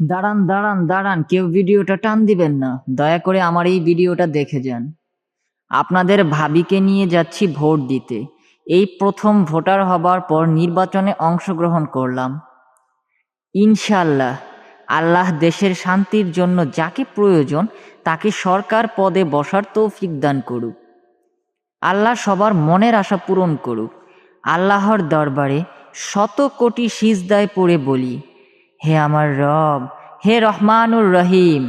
দাঁড়ান দাঁড়ান দাঁড়ান, কেউ ভিডিওটা টান দিবেন না। দয়া করে আমার এই ভিডিওটা দেখে যান। আপনাদের ভাবিকে নিয়ে যাচ্ছি ভোট দিতে। এই প্রথম ভোটার হবার পর নির্বাচনে অংশগ্রহণ করলাম। ইনশাল্লাহ আল্লাহ দেশের শান্তির জন্য যাকে প্রয়োজন, তাকে সরকার পদে বসার তৌফিক দান করুক। আল্লাহ সবার মনের আশা পূরণ করুক। আল্লাহর দরবারে শত কোটি সিজদায় পড়ে বলি। হে আমার রব, হে রহমানুর রহিম।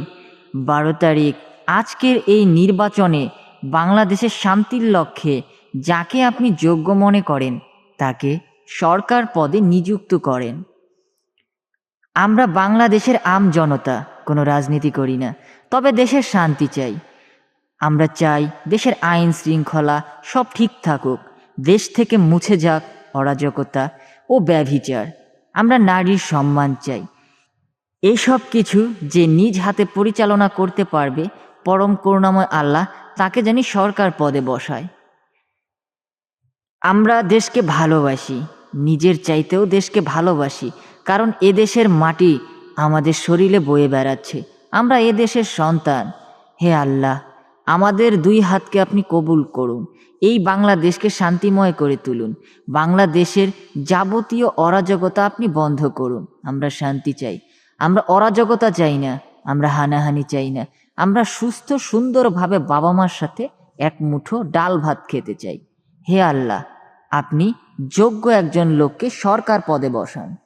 বারো তারিখ, আজকের এই নির্বাচনে বাংলাদেশের শান্তির লক্ষ্যে যাকে আপনি যোগ্য মনে করেন, তাকে সরকার পদে নিযুক্ত করেন। আমরা বাংলাদেশের আম জনতা, কোনো রাজনীতি করি না, তবে দেশের শান্তি চাই। আমরা চাই দেশের আইন শৃঙ্খলা সব ঠিক থাকুক, দেশ থেকে মুছে যাক অরাজকতা ও ব্যভিচার। আমরা নারীর সম্মান চাই। এসব কিছু যে নিজ হাতে পরিচালনা করতে পারবে, পরম করুণাময় আল্লাহ তাকে জানি সরকার পদে বসায়। আমরা দেশকে ভালোবাসি, নিজের চাইতেও দেশকে ভালোবাসি, কারণ এদেশের মাটি আমাদের শরীরে বয়ে বেড়াচ্ছে। আমরা এদেশের সন্তান। হে আল্লাহ আমাদের দুই হাতকে আপনি কবুল করুন। এই বাংলাদেশকে শান্তিময় করে তুলুন। বাংলাদেশের যাবতীয় অরাজকতা আপনি বন্ধ করুন। আমরা শান্তি চাই। আমরা অরাজকতা চাই না। আমরা হানাহানি চাই না। আমরা সুস্থ, সুন্দরভাবে বাবা মার সাথে এক মুঠো ডাল ভাত খেতে চাই। হে আল্লাহ, আপনি যোগ্য একজন লোককে সরকার পদে বসান।